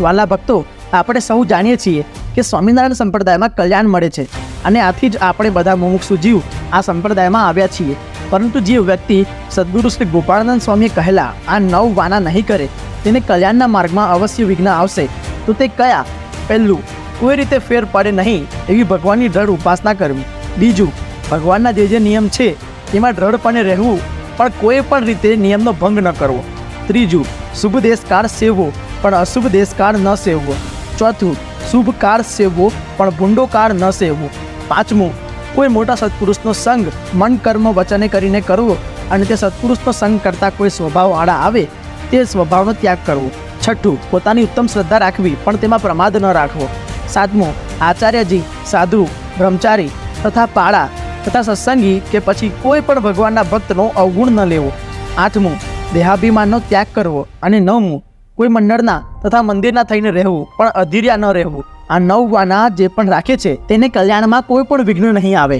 વાલા ભક્તો, આપણે સૌ જાણીએ છીએ કે સ્વામિનારાયણ સંપ્રદાયમાં કલ્યાણ મળે છે અને આથી જ આપણે બધા મુમુક્ષુ જીવ આ સંપ્રદાયમાં આવ્યા છીએ. પરંતુ જે વ્યક્તિ સદગુરુ શ્રી ગોપાળાનંદ સ્વામીએ કહેલા, આ નવ વાના નહીં કરે, તેને કલ્યાણના માર્ગમાં અવશ્ય વિઘ્ન આવશે. તો તે કયા? પહેલું, કોઈ રીતે ફેર પડે નહીં એવી ભગવાનની દ્રઢ ઉપાસના કરવી. બીજું, ભગવાનના જે જે નિયમ છે તેમાં દ્રઢપણે રહેવું, પણ કોઈ પણ રીતે નિયમનો ભંગ ન કરવો. ત્રીજું, શુભ દેશકાળ સેવવો. પણ અશુભ દેશકાળ ન સેવવો. ચોથું શુભ કાર સેવવો, પણ ભૂંડો કાર ન સેવવો. પાંચમું, કોઈ મોટા સત્પુરુષનો સંગ મન કર્મ વચને કરીને કરવો અને તે સત્પુરુષનો સંગ કરતાં કોઈ સ્વભાવ આડા આવે, તે સ્વભાવનો ત્યાગ કરવો. છઠ્ઠું, પોતાની ઉત્તમ શ્રદ્ધા રાખવી, પણ તેમાં પ્રમાદ ન રાખવો. સાતમું, આચાર્યજી, સાધુ, બ્રહ્મચારી તથા પાળા તથા સત્સંગી કે પછી કોઈ પણ ભગવાનના ભક્તનો અવગુણ ન લેવો. આઠમું, દેહાભિમાનનો ત્યાગ કરવો અને નવમું કોઈ મંડળના તથા મંદિરના થઈને રહેવું, પણ અધીર્યા ન રહેવું. આ નવ વાના જે પણ રાખે છે, તેને કલ્યાણમાં કોઈ પણ વિઘ્ન નહીં આવે.